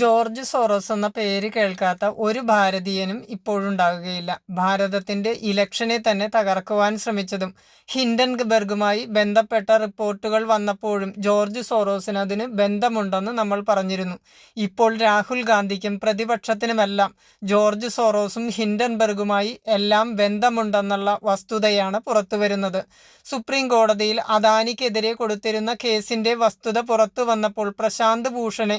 George Soros എന്ന പേര് കേൾക്കാത്ത ഒരു ഭാരതീയനും ഇപ്പോഴുണ്ടാകുകയില്ല. ഭാരതത്തിന്റെ ഇലക്ഷനെ തന്നെ തകർക്കുവാൻ ശ്രമിച്ചതും ഹിൻഡൻബർഗുമായി ബന്ധപ്പെട്ട റിപ്പോർട്ടുകൾ വന്നപ്പോഴും ജോർജ് സോറോസിന് അതിന് ബന്ധമുണ്ടെന്ന് നമ്മൾ പറഞ്ഞിരുന്നു. ഇപ്പോൾ രാഹുൽ ഗാന്ധിക്കും പ്രതിപക്ഷത്തിനുമെല്ലാം ജോർജ് സോറോസും ഹിൻഡൻബർഗുമായി എല്ലാം ബന്ധമുണ്ടെന്നുള്ള വസ്തുതയാണ് പുറത്തുവരുന്നത്. സുപ്രീം കോടതിയിൽ അദാനിക്കെതിരെ കൊടുത്തിരുന്ന കേസിന്റെ വസ്തുത പുറത്തു വന്നപ്പോൾ പ്രശാന്ത് ഭൂഷണെ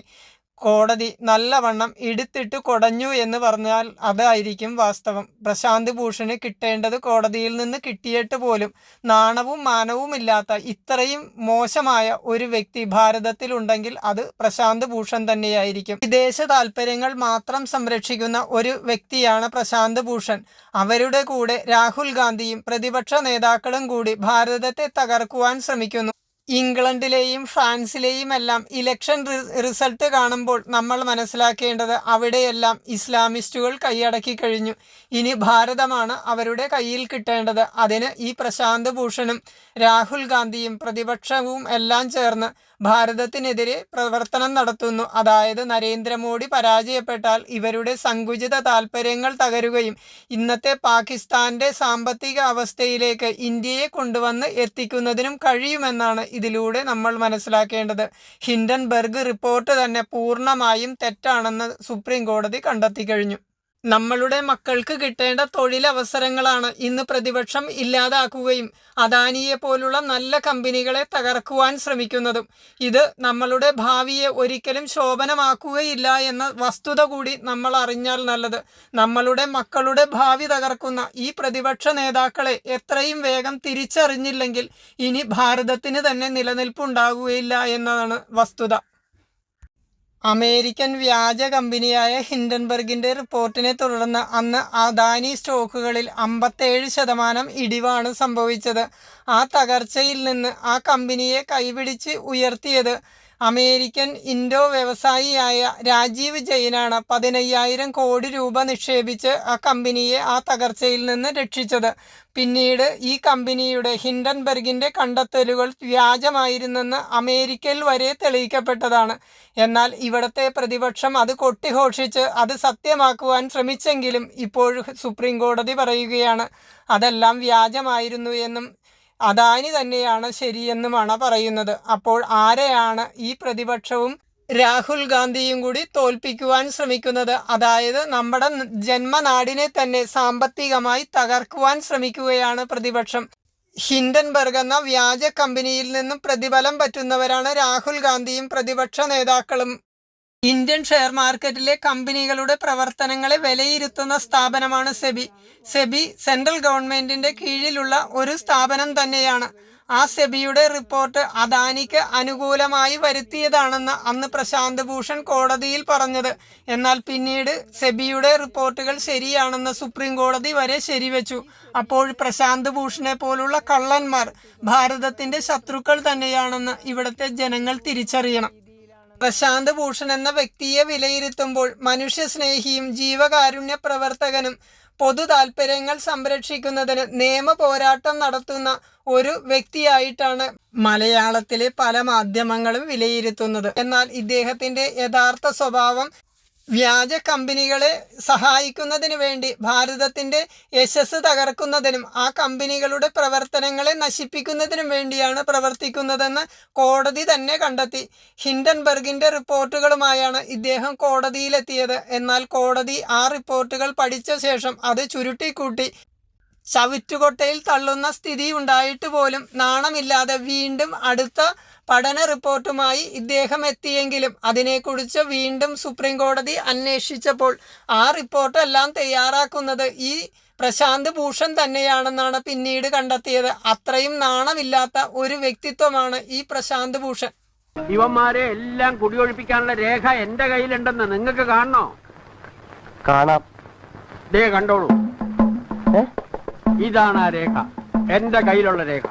കോടതി നല്ലവണ്ണം ഇടുത്തിട്ട് കൊടഞ്ഞു എന്ന് പറഞ്ഞാൽ അതായിരിക്കും വാസ്തവം. പ്രശാന്ത് ഭൂഷണ് കിട്ടേണ്ടത് കോടതിയിൽ നിന്ന് കിട്ടിയിട്ട് പോലും നാണവും മാനവുമില്ലാത്ത ഇത്രയും മോശമായ ഒരു വ്യക്തി ഭാരതത്തിലുണ്ടെങ്കിൽ അത് പ്രശാന്ത് ഭൂഷൺ തന്നെയായിരിക്കും. വിദേശ താല്പര്യങ്ങൾ മാത്രം സംരക്ഷിക്കുന്ന ഒരു വ്യക്തിയാണ് പ്രശാന്ത് ഭൂഷൺ. അവരുടെ കൂടെ രാഹുൽ ഗാന്ധിയും പ്രതിപക്ഷ നേതാക്കളും കൂടി ഭാരതത്തെ തകർക്കുവാൻ ശ്രമിക്കുന്നു. ഇംഗ്ലണ്ടിലെയും ഫ്രാൻസിലെയും എല്ലാം ഇലക്ഷൻ റിസൾട്ട് കാണുമ്പോൾ നമ്മൾ മനസ്സിലാക്കേണ്ടത് അവിടെയെല്ലാം ഇസ്ലാമിസ്റ്റുകൾ കൈയടക്കി കഴിഞ്ഞു ഇനി ഭാരതമാണ് അവരുടെ കയ്യിൽ കിട്ടേണ്ടത്. അതിന് ഈ പ്രശാന്ത് ഭൂഷണും രാഹുൽ ഗാന്ധിയും പ്രതിപക്ഷവും എല്ലാം ചേർന്ന് ഭാരതത്തിനെതിരെ പ്രവർത്തനം നടത്തുന്നു. അതായത് നരേന്ദ്രമോദി പരാജയപ്പെട്ടാൽ ഇവരുടെ സങ്കുചിത താൽപര്യങ്ങൾ തകരുകയും ഇന്നത്തെ പാകിസ്ഥാന്റെ സാമ്പത്തിക അവസ്ഥയിലേക്ക് ഇന്ത്യയെ കൊണ്ടുവന്ന് എത്തിക്കുന്നതിനും കഴിയുമെന്നാണ് ഇതിലൂടെ നമ്മൾ മനസ്സിലാക്കേണ്ടത്. ഹിൻഡൻബർഗ് റിപ്പോർട്ട് തന്നെ പൂർണമായും തെറ്റാണെന്ന് സുപ്രീം കോടതി കണ്ടെത്തിക്കഴിഞ്ഞു. നമ്മളുടെ മക്കൾക്ക് കിട്ടേണ്ട തൊഴിലവസരങ്ങളാണ് ഇന്ന് പ്രതിപക്ഷം ഇല്ലാതാക്കുകയും അദാനിയെ പോലുള്ള നല്ല കമ്പനികളെ തകർക്കുവാൻ ശ്രമിക്കുന്നതും. ഇത് നമ്മളുടെ ഭാവിയെ ഒരിക്കലും ശോഭനമാക്കുകയില്ല എന്ന വസ്തുത കൂടി നമ്മൾ അറിഞ്ഞാൽ നല്ലത്. നമ്മളുടെ മക്കളുടെ ഭാവി തകർക്കുന്ന ഈ പ്രതിപക്ഷ നേതാക്കളെ എത്രയും വേഗം തിരിച്ചറിഞ്ഞില്ലെങ്കിൽ ഇനി ഭാരതത്തിന് തന്നെ നിലനിൽപ്പുണ്ടാകുകയില്ല എന്നതാണ് വസ്തുത. അമേരിക്കൻ വ്യാജ കമ്പനിയായ ഹിൻഡൻബർഗിന്റെ റിപ്പോർട്ടിനെ തുടർന്ന് അന്ന് അദാനി സ്റ്റോക്കുകളിൽ അമ്പത്തേഴ് ശതമാനം ഇടിവാണ് സംഭവിച്ചത്. ആ തകർച്ചയിൽ നിന്ന് ആ കമ്പനിയെ കൈപിടിച്ച് ഉയർത്തിയത് അമേരിക്കൻ ഇൻഡോ വ്യവസായിയായ രാജീവ് ജെയിനാണ്. പതിനയ്യായിരം കോടി രൂപ നിക്ഷേപിച്ച് ആ കമ്പനിയെ ആ തകർച്ചയിൽ നിന്ന് രക്ഷിച്ചത്. പിന്നീട് ഈ കമ്പനിയുടെ ഹിൻഡൻബർഗിന്റെ കണ്ടെത്തലുകൾ വ്യാജമായിരുന്നെന്ന് അമേരിക്കയിൽ വരെ തെളിയിക്കപ്പെട്ടതാണ്. എന്നാൽ ഇവിടത്തെ പ്രതിപക്ഷം അത് കൊട്ടിഘോഷിച്ച് അത് സത്യമാക്കുവാൻ ശ്രമിച്ചെങ്കിലും ഇപ്പോഴും സുപ്രീം കോടതി പറയുകയാണ് അതെല്ലാം വ്യാജമായിരുന്നു എന്നും അദാനി തന്നെയാണ് ശരിയെന്നുമാണ് പറയുന്നത്. അപ്പോൾ ആരെയാണ് ഈ പ്രതിപക്ഷവും രാഹുൽ ഗാന്ധിയും കൂടി തോൽപ്പിക്കുവാൻ ശ്രമിക്കുന്നത്? അതായത് നമ്മുടെ ജന്മനാടിനെ തന്നെ സാമ്പത്തികമായി തകർക്കുവാൻ ശ്രമിക്കുകയാണ് പ്രതിപക്ഷം. ഹിൻഡൻബർഗ് എന്ന വ്യാജ കമ്പനിയിൽ നിന്നും പ്രതിഫലം പറ്റുന്നവരാണ് രാഹുൽ ഗാന്ധിയും പ്രതിപക്ഷ നേതാക്കളും. ഇന്ത്യൻ ഷെയർ മാർക്കറ്റിലെ കമ്പനികളുടെ പ്രവർത്തനങ്ങളെ വിലയിരുത്തുന്ന സ്ഥാപനമാണ് സെബി. സെബി സെൻട്രൽ ഗവൺമെന്റിന്റെ കീഴിലുള്ള ഒരു സ്ഥാപനം തന്നെയാണ്. ആ സെബിയുടെ റിപ്പോർട്ട് അദാനിക്ക് അനുകൂലമായി വരുത്തിയതാണെന്ന് അന്ന് പ്രശാന്ത് ഭൂഷൺ കോടതിയിൽ പറഞ്ഞത്. എന്നാൽ പിന്നീട് സെബിയുടെ റിപ്പോർട്ടുകൾ ശരിയാണെന്ന് സുപ്രീം കോടതി വരെ ശരിവെച്ചു. അപ്പോൾ പ്രശാന്ത് ഭൂഷണെ പോലുള്ള കള്ളന്മാർ ഭാരതത്തിന്റെ ശത്രുക്കൾ തന്നെയാണെന്ന് ഇവിടുത്തെ ജനങ്ങൾ തിരിച്ചറിയണം. പ്രശാന്ത് ഭൂഷൺ എന്ന വ്യക്തിയെ വിലയിരുത്തുമ്പോൾ മനുഷ്യസ്നേഹിയും ജീവകാരുണ്യ പ്രവർത്തകനും പൊതു താൽപര്യങ്ങൾ സംരക്ഷിക്കുന്നതിന് നിയമ പോരാട്ടം നടത്തുന്ന ഒരു വ്യക്തിയായിട്ടാണ് മലയാളത്തിലെ പല മാധ്യമങ്ങളും വിലയിരുത്തുന്നത്. എന്നാൽ ഇദ്ദേഹത്തിന്റെ യഥാർത്ഥ സ്വഭാവം വ്യാജ കമ്പനികളെ സഹായിക്കുന്നതിന് വേണ്ടി ഭാരതത്തിന്റെ യശസ് തകർക്കുന്നതിനും ആ കമ്പനികളുടെ പ്രവർത്തനങ്ങളെ നശിപ്പിക്കുന്നതിനും വേണ്ടിയാണ് പ്രവർത്തിക്കുന്നതെന്ന് കോടതി തന്നെ കണ്ടെത്തി. ഹിൻഡൻബർഗിന്റെ റിപ്പോർട്ടുകളുമായാണ് ഇദ്ദേഹം കോടതിയിലെത്തിയത്. എന്നാൽ കോടതി ആ റിപ്പോർട്ടുകൾ പഠിച്ച ശേഷം അത് ചുരുട്ടിക്കൂട്ടി ചവറ്റുകൊട്ടയിൽ തള്ളുന്ന സ്ഥിതി ഉണ്ടായിട്ട് പോലും നാണമില്ലാതെ വീണ്ടും അടുത്ത പഠന റിപ്പോർട്ടുമായി ഇദ്ദേഹം എത്തിയെങ്കിലും അതിനെക്കുറിച്ച് വീണ്ടും സുപ്രീം കോടതി അന്വേഷിച്ചപ്പോൾ ആ റിപ്പോർട്ടെല്ലാം തയ്യാറാക്കുന്നത് ഈ പ്രശാന്ത് ഭൂഷൺ തന്നെയാണെന്നാണ് പിന്നീട് കണ്ടെത്തിയത്. അത്രയും നാണമില്ലാത്ത ഒരു വ്യക്തിത്വമാണ് ഈ പ്രശാന്ത് ഭൂഷൺ. ഇവന്മാരെ എല്ലാം കുടിയൊഴിപ്പിക്കാനുള്ള രേഖ എന്റെ കയ്യിലുണ്ടെന്ന് നിങ്ങൾക്ക് കാണണോ കാണാം ദേ കണ്ടോളൂ? ഇതാണ് ആ രേഖ എന്റെ കയ്യിലുള്ള രേഖ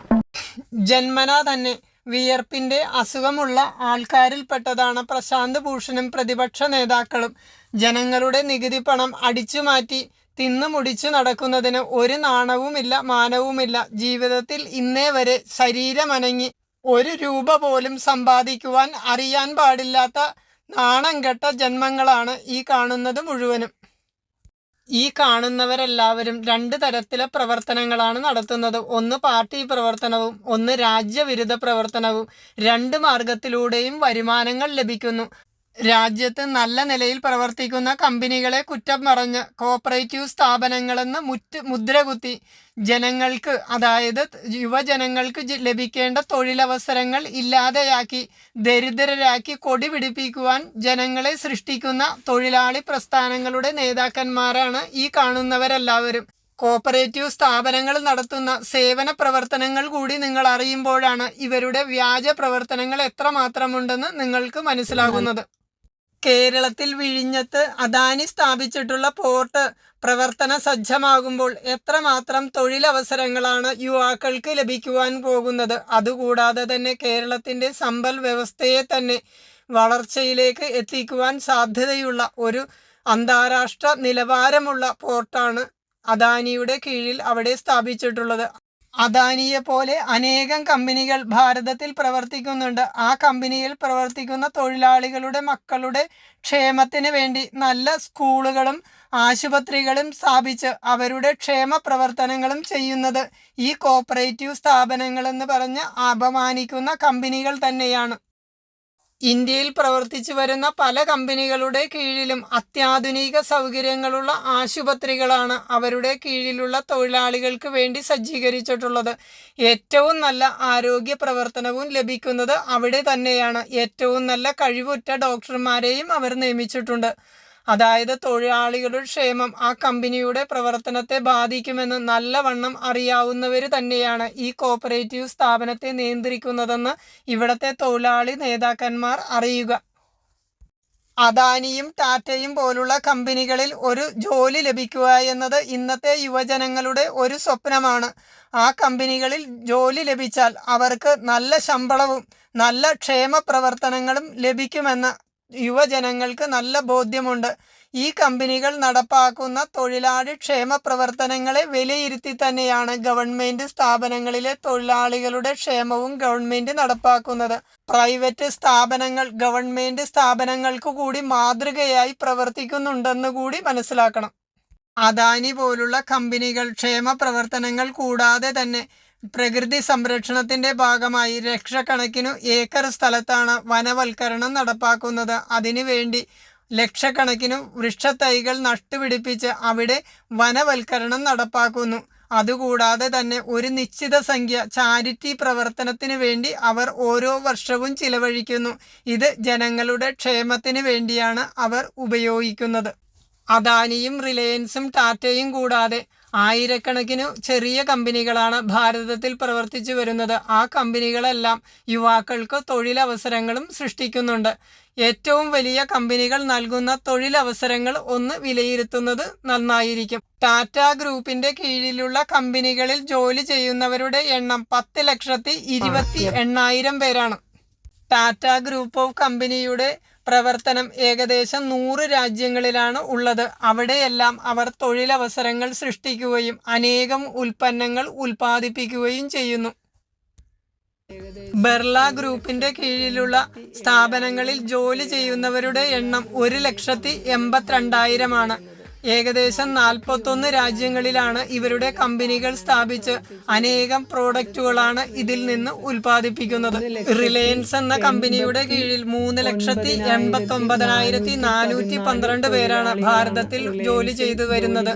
ജന്മനാ തന്നെ വിയർപ്പിന്റെ അസുഖമുള്ള ആൾക്കാരിൽപ്പെട്ടതാണ് പ്രശാന്ത് ഭൂഷണും പ്രതിപക്ഷ നേതാക്കളും. ജനങ്ങളുടെ നികുതി പണം അടിച്ചു മാറ്റി തിന്നു മുടിച്ചു നടക്കുന്നതിന് ഒരു നാണവുമില്ല മാനവുമില്ല. ജീവിതത്തിൽ ഇന്നേ വരെ ശരീരമനങ്ങി ഒരു രൂപ പോലും സമ്പാദിക്കുവാൻ അറിയാൻ പാടില്ലാത്ത നാണം കെട്ട ജന്മങ്ങളാണ് ഈ കാണുന്നത് മുഴുവനും ഈ കാണുന്നവരെല്ലാവരും രണ്ട് തരത്തിലെ പ്രവർത്തനങ്ങളാണ് നടത്തുന്നത്. ഒന്ന് പാർട്ടി പ്രവർത്തനവും ഒന്ന് രാജ്യവിരുദ്ധ പ്രവർത്തനവും. രണ്ട് മാർഗത്തിലൂടെയും വരുമാനങ്ങൾ ലഭിക്കുന്നു. രാജ്യത്ത് നല്ല നിലയിൽ പ്രവർത്തിക്കുന്ന കമ്പനികളെ കുറ്റം പറഞ്ഞ് കോപ്പറേറ്റീവ് സ്ഥാപനങ്ങളെന്ന് മുറ്റ് മുദ്രകുത്തി ജനങ്ങൾക്ക് അതായത് യുവജനങ്ങൾക്ക് ലഭിക്കേണ്ട തൊഴിലവസരങ്ങൾ ഇല്ലാതെയാക്കി ദരിദ്രരാക്കി കൊടി പിടിപ്പിക്കുവാൻ ജനങ്ങളെ സൃഷ്ടിക്കുന്ന തൊഴിലാളി പ്രസ്ഥാനങ്ങളുടെ നേതാക്കന്മാരാണ് ഈ കാണുന്നവരെല്ലാവരും. കോപ്പറേറ്റീവ് സ്ഥാപനങ്ങൾ നടത്തുന്ന സേവന പ്രവർത്തനങ്ങൾ കൂടി നിങ്ങൾ അറിയുമ്പോഴാണ് ഇവരുടെ വ്യാജ പ്രവർത്തനങ്ങൾ എത്രമാത്രമുണ്ടെന്ന് നിങ്ങൾക്ക് മനസ്സിലാകുന്നത്. കേരളത്തിൽ വിഴിഞ്ഞത്ത് അദാനി സ്ഥാപിച്ചിട്ടുള്ള പോർട്ട് പ്രവർത്തന സജ്ജമാകുമ്പോൾ എത്രമാത്രം തൊഴിലവസരങ്ങളാണ് യുവാക്കൾക്ക് ലഭിക്കുവാൻ പോകുന്നത്? അതുകൂടാതെ തന്നെ കേരളത്തിന്റെ സമ്പൽ വ്യവസ്ഥയെ തന്നെ വളർച്ചയിലേക്ക് എത്തിക്കുവാൻ സാധ്യതയുള്ള ഒരു അന്താരാഷ്ട്ര നിലവാരമുള്ള പോർട്ടാണ് അദാനിയുടെ കീഴിൽ അവിടെ സ്ഥാപിച്ചിട്ടുള്ളത്. അദാനിയെ പോലെ അനേകം കമ്പനികൾ ഭാരതത്തിൽ പ്രവർത്തിക്കുന്നുണ്ട്. ആ കമ്പനിയിൽ പ്രവർത്തിക്കുന്ന തൊഴിലാളികളുടെ മക്കളുടെ ക്ഷേമത്തിന് വേണ്ടി നല്ല സ്കൂളുകളും ആശുപത്രികളും സ്ഥാപിച്ച് അവരുടെ ക്ഷേമ പ്രവർത്തനങ്ങളും ചെയ്യുന്നത് ഈ കോപ്പറേറ്റീവ് സ്ഥാപനങ്ങളെന്ന് പറഞ്ഞ് അപമാനിക്കുന്ന കമ്പനികൾ തന്നെയാണ്. ഇന്ത്യയിൽ പ്രവർത്തിച്ചു വരുന്ന പല കമ്പനികളുടെ കീഴിലും അത്യാധുനിക സൗകര്യങ്ങളുള്ള ആശുപത്രികളാണ് അവരുടെ കീഴിലുള്ള തൊഴിലാളികൾക്ക് വേണ്ടി സജ്ജീകരിച്ചിട്ടുള്ളത്. ഏറ്റവും നല്ല ആരോഗ്യ പ്രവർത്തനവും ലഭിക്കുന്നത് അവിടെ തന്നെയാണ്. ഏറ്റവും നല്ല കഴിവുറ്റ ഡോക്ടർമാരെയും അവർ നിയമിച്ചിട്ടുണ്ട്. അതായത് തൊഴിലാളികളുടെ ക്ഷേമം ആ കമ്പനിയുടെ പ്രവർത്തനത്തെ ബാധിക്കുമെന്ന് നല്ലവണ്ണം അറിയാവുന്നവർ തന്നെയാണ് ഈ കോപ്പറേറ്റീവ് സ്ഥാപനത്തെ നിയന്ത്രിക്കുന്നതെന്ന് ഇവിടത്തെ തൊഴിലാളി നേതാക്കന്മാർ അറിയുക. അദാനിയും ടാറ്റയും പോലുള്ള കമ്പനികളിൽ ഒരു ജോലി ലഭിക്കുക എന്നത് ഇന്നത്തെ യുവജനങ്ങളുടെ ഒരു സ്വപ്നമാണ്. ആ കമ്പനികളിൽ ജോലി ലഭിച്ചാൽ അവർക്ക് നല്ല ശമ്പളവും നല്ല ക്ഷേമ പ്രവർത്തനങ്ങളും ലഭിക്കുമെന്ന് യുവജനങ്ങൾക്ക് നല്ല ബോധ്യമുണ്ട്. ഈ കമ്പനികൾ നടപ്പാക്കുന്ന തൊഴിലാളി ക്ഷേമ പ്രവർത്തനങ്ങളെ വിലയിരുത്തി തന്നെയാണ് ഗവൺമെന്റ് സ്ഥാപനങ്ങളിലെ തൊഴിലാളികളുടെ ക്ഷേമവും ഗവൺമെന്റ് നടപ്പാക്കുന്നത്. പ്രൈവറ്റ് സ്ഥാപനങ്ങൾ ഗവൺമെന്റ് സ്ഥാപനങ്ങൾക്ക് കൂടി മാതൃകയായി പ്രവർത്തിക്കുന്നുണ്ടെന്ന് കൂടി മനസ്സിലാക്കണം. അദാനി പോലുള്ള കമ്പനികൾ ക്ഷേമ പ്രവർത്തനങ്ങൾ കൂടാതെ തന്നെ പ്രകൃതി സംരക്ഷണത്തിന്റെ ഭാഗമായി ലക്ഷക്കണക്കിനു ഏക്കർ സ്ഥലത്താണ് വനവൽക്കരണം നടപ്പാക്കുന്നത്. അതിനുവേണ്ടി ലക്ഷക്കണക്കിനു വൃക്ഷത്തൈകൾ നട്ടുപിടിപ്പിച്ച് അവിടെ വനവൽക്കരണം നടപ്പാക്കുന്നു. അതുകൂടാതെ തന്നെ ഒരു നിശ്ചിത സംഖ്യ ചാരിറ്റി പ്രവർത്തനത്തിന് വേണ്ടി അവർ ഓരോ വർഷവും ചിലവഴിക്കുന്നു. ഇത് ജനങ്ങളുടെ ക്ഷേമത്തിന് വേണ്ടിയാണ് അവർ ഉപയോഗിക്കുന്നത്. അദാനിയും റിലയൻസും ടാറ്റയും കൂടാതെ ആയിരക്കണക്കിനു ചെറിയ കമ്പനികളാണ് ഭാരതത്തിൽ പ്രവർത്തിച്ചു വരുന്നത്. ആ കമ്പനികളെല്ലാം യുവാക്കൾക്ക് തൊഴിലവസരങ്ങളും സൃഷ്ടിക്കുന്നുണ്ട്. ഏറ്റവും വലിയ കമ്പനികൾ നൽകുന്ന തൊഴിലവസരങ്ങൾ ഒന്ന് വിലയിരുത്തുന്നത് നന്നായിരിക്കും. ടാറ്റ ഗ്രൂപ്പിന്റെ കീഴിലുള്ള കമ്പനികളിൽ ജോലി ചെയ്യുന്നവരുടെ എണ്ണം പത്ത് ലക്ഷത്തി ഇരുപത്തി എണ്ണായിരം പേരാണ്. ടാറ്റ ഗ്രൂപ്പ് ഓഫ് കമ്പനിയുടെ പ്രവർത്തനം ഏകദേശം നൂറ് രാജ്യങ്ങളിലാണ് ഉള്ളത്. അവിടെയെല്ലാം അവർ തൊഴിലവസരങ്ങൾ സൃഷ്ടിക്കുകയും അനേകം ഉൽപ്പന്നങ്ങൾ ഉൽപ്പാദിപ്പിക്കുകയും ചെയ്യുന്നു. ബെർല ഗ്രൂപ്പിന്റെ കീഴിലുള്ള സ്ഥാപനങ്ങളിൽ ജോലി ചെയ്യുന്നവരുടെ എണ്ണം ഒരു ലക്ഷത്തി എൺപത്തിരണ്ടായിരമാണ്. ഏകദേശം നാൽപ്പത്തൊന്ന് രാജ്യങ്ങളിലാണ് ഇവരുടെ കമ്പനികൾ സ്ഥാപിച്ച് അനേകം പ്രോഡക്റ്റുകളാണ് ഇതിൽ നിന്ന് ഉൽപ്പാദിപ്പിക്കുന്നത്. റിലയൻസ് എന്ന കമ്പനിയുടെ കീഴിൽ മൂന്ന് ലക്ഷത്തി എൺപത്തി ഒമ്പതിനായിരത്തി നാനൂറ്റി പന്ത്രണ്ട് പേരാണ് ഭാരതത്തിൽ ജോലി ചെയ്തു വരുന്നത്.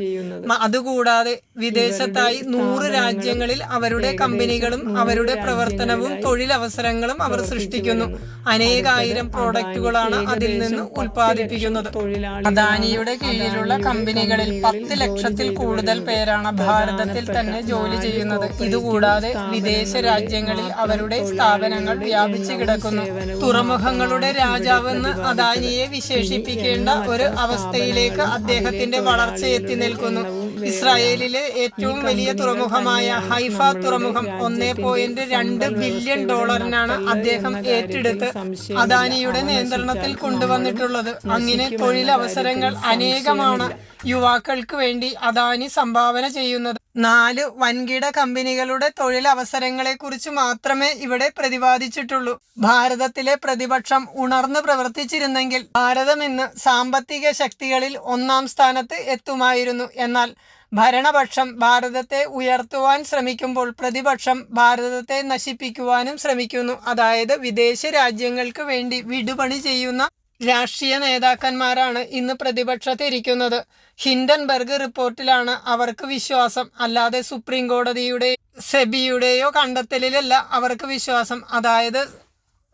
അതുകൂടാതെ വിദേശത്തായി നൂറ് രാജ്യങ്ങളിൽ അവരുടെ കമ്പനികളും അവരുടെ പ്രവർത്തനവും തൊഴിലവസരങ്ങളും അവർ സൃഷ്ടിക്കുന്നു. അനേകായിരം പ്രോഡക്റ്റുകളാണ് അതിൽ നിന്ന് ഉൽപ്പാദിപ്പിക്കുന്നത്. അദാനിയുടെ കീഴിലുള്ള കമ്പനികളിൽ പത്ത് ലക്ഷത്തിൽ കൂടുതൽ പേരാണ് ഭാരതത്തിൽ തന്നെ ജോലി ചെയ്യുന്നത്. ഇതുകൂടാതെ വിദേശ രാജ്യങ്ങളിൽ അവരുടെ സ്ഥാപനങ്ങൾ വ്യാപിച്ചു കിടക്കുന്നു. തുറമുഖങ്ങളുടെ രാജാവെന്ന് അദാനിയെ വിശേഷിപ്പിക്കേണ്ട ഒരു അവസ്ഥയിലേക്ക് അദ്ദേഹത്തിന്റെ വളർച്ച എത്തി നിൽക്കുന്നു. ഇസ്രായേലിലെ ഏറ്റവും വലിയ തുറമുഖമായ ഹൈഫ തുറമുഖം ഒന്നേ പോയിന്റ് രണ്ട് ബില്യൺ ഡോളറിനാണ് അദ്ദേഹം ഏറ്റെടുത്ത് അദാനിയുടെ നിയന്ത്രണത്തിൽ കൊണ്ടുവന്നിട്ടുള്ളത്. അങ്ങനെ തൊഴിലവസരങ്ങൾ അനേകമാണ് യുവാക്കൾക്ക് വേണ്ടി അദാനി സംഭാവന ചെയ്യുന്നത്. നാല് വൻകിട കമ്പനികളുടെ തൊഴിലവസരങ്ങളെ കുറിച്ച് മാത്രമേ ഇവിടെ പ്രതിപാദിച്ചിട്ടുള്ളൂ. ഭാരതത്തിലെ പ്രതിപക്ഷം ഉണർന്നു പ്രവർത്തിച്ചിരുന്നെങ്കിൽ ഭാരതം ഇന്ന് സാമ്പത്തിക ശക്തികളിൽ ഒന്നാം സ്ഥാനത്ത് എത്തുമായിരുന്നു. എന്നാൽ ഭരണപക്ഷം ഭാരതത്തെ ഉയർത്തുവാൻ ശ്രമിക്കുമ്പോൾ പ്രതിപക്ഷം ഭാരതത്തെ നശിപ്പിക്കുവാനും ശ്രമിക്കുന്നു. അതായത് വിദേശ രാജ്യങ്ങൾക്ക് വേണ്ടി വിടുപണി ചെയ്യുന്ന രാഷ്ട്രീയ നേതാക്കന്മാരാണ് ഇന്ന് പ്രതിപക്ഷത്തിരിക്കുന്നത്. ഹിൻഡൻബർഗ് റിപ്പോർട്ടിലാണ് അവർക്ക് വിശ്വാസം. അല്ലാതെ സുപ്രീം കോടതിയുടെ സെബിയുടെയോ കണ്ടെത്തലിലല്ല അവർക്ക് വിശ്വാസം. അതായത്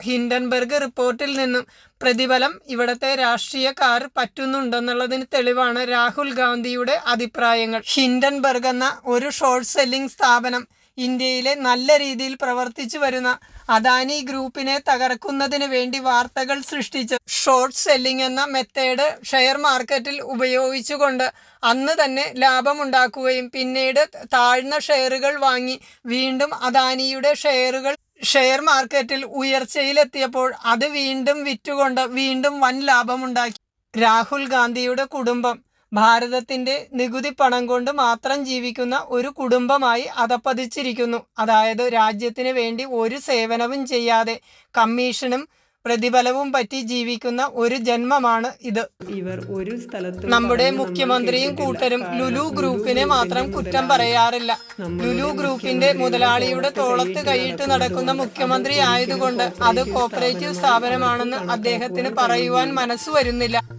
ഹിൻഡൻബർഗ് റിപ്പോർട്ടിൽ നിന്നും പ്രതിഫലം ഇവിടത്തെ രാഷ്ട്രീയക്കാർ പറ്റുന്നുണ്ടെന്നുള്ളതിന് തെളിവാണ് രാഹുൽ ഗാന്ധിയുടെ അഭിപ്രായങ്ങൾ. ഹിൻഡൻബർഗ് എന്ന ഒരു ഷോർട്ട് സെല്ലിംഗ് സ്ഥാപനം ഇന്ത്യയിലെ നല്ല രീതിയിൽ പ്രവർത്തിച്ചു വരുന്ന അദാനി ഗ്രൂപ്പിനെ തകർക്കുന്നതിന് വേണ്ടി വാർത്തകൾ സൃഷ്ടിച്ച് ഷോർട്ട് സെല്ലിംഗ് എന്ന മെത്തേഡ് ഷെയർ മാർക്കറ്റിൽ ഉപയോഗിച്ചുകൊണ്ട് അന്ന് തന്നെ ലാഭമുണ്ടാക്കുകയും പിന്നീട് താഴ്ന്ന ഷെയറുകൾ വാങ്ങി വീണ്ടും അദാനിയുടെ ഷെയറുകൾ ഷെയർ മാർക്കറ്റിൽ ഉയർച്ചയിലെത്തിയപ്പോൾ അത് വീണ്ടും വിറ്റുകൊണ്ട് വീണ്ടും വൻ ലാഭമുണ്ടാക്കി. രാഹുൽ ഗാന്ധിയുടെ കുടുംബം ഭാരതത്തിന്റെ നികുതി പണം കൊണ്ട് മാത്രം ജീവിക്കുന്ന ഒരു കുടുംബമായി അതപ്പതിച്ചിരിക്കുന്നു. അതായത് രാജ്യത്തിന് വേണ്ടി ഒരു സേവനവും ചെയ്യാതെ കമ്മീഷനും പ്രതിഫലവും പറ്റി ജീവിക്കുന്ന ഒരു ജന്മമാണ് ഇത്. ഇവർ ഒരു സ്ഥലത്ത് നമ്മുടെ മുഖ്യമന്ത്രിയും കൂട്ടരും ലുലു ഗ്രൂപ്പിനെ മാത്രം കുറ്റം പറയാറില്ല. ലുലു ഗ്രൂപ്പിന്റെ മുതലാളിയുടെ തോളത്ത് കൈയിട്ട് നടക്കുന്ന മുഖ്യമന്ത്രി ആയതുകൊണ്ട് അത് കോപ്പറേറ്റീവ് സ്ഥാപനമാണെന്ന് അദ്ദേഹത്തിന് പറയുവാൻ മനസ്സു വരുന്നില്ല.